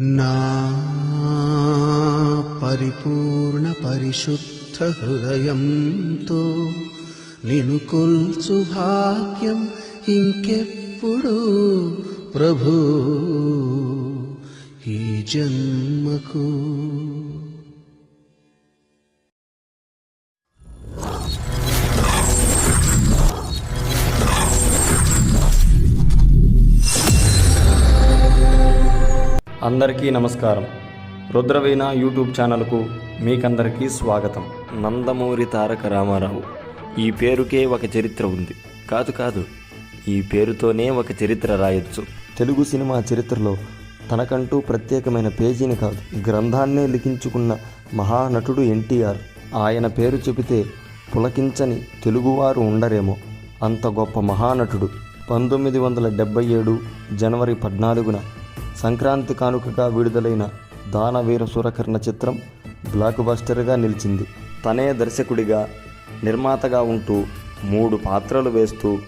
నా పరిపూర్ణ పరిశుద్ధ హృదయంతో నిను కొల్చు భాగ్యం ఇంకెప్పుడు ప్రభు ఈ జన్మకు. అందరికీ నమస్కారం. రుద్రవీణ యూట్యూబ్ ఛానల్కు మీకందరికీ స్వాగతం. నందమూరి తారక రామారావు. ఈ పేరుకే ఒక చరిత్ర ఉంది. కాదు కాదు ఈ పేరుతోనే ఒక చరిత్ర రాయొచ్చు. తెలుగు సినిమా చరిత్రలో తనకంటూ ప్రత్యేకమైన పేజీని కాదు గ్రంథాన్నే లిఖించుకున్న మహానటుడు ఎన్టీఆర్. ఆయన పేరు చెబితే పులకించని తెలుగువారు ఉండరేమో. అంత గొప్ప మహానటుడు. పంతొమ్మిది వందల డెబ్బై ఏడు జనవరి పద్నాలుగున సంక్రాంతి కానుకగా విడుదలైన దానవీర సురకర్ణ చిత్రం బ్లాక్ బస్టర్గా నిలిచింది. తనే దర్శకుడిగా నిర్మాతగా ఉంటూ మూడు పాత్రలు వేస్తూ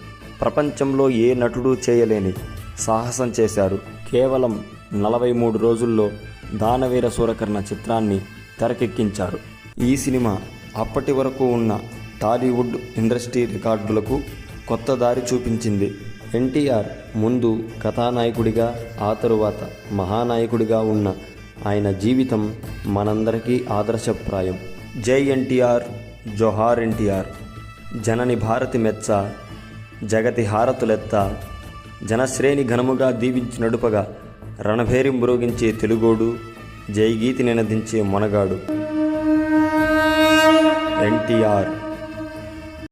ప్రపంచంలో ఏ నటుడు చేయలేని సాహసం చేశారు. కేవలం నలభై మూడు రోజుల్లో దానవీర సూరకర్ణ చిత్రాన్ని తెరకెక్కించారు. ఈ సినిమా అప్పటి వరకు ఉన్న టాలీవుడ్ ఇండస్ట్రీ రికార్డులకు కొత్త దారి చూపించింది. ఎన్టీఆర్ ముందు కథానాయకుడిగా ఆ తరువాత మహానాయకుడిగా ఉన్న ఆయన జీవితం మనందరికీ ఆదర్శప్రాయం. జై ఎన్టీఆర్ జోహార్ ఎన్టీఆర్. జనని భారతి మెచ్చ జగతి హారతులెత్త జనశ్రేణి ఘనముగా దీవించి నడుపగా రణభేరి మ్రోగించే తెలుగోడు జైగీతి నినదించే మొనగాడు. ఎన్టీఆర్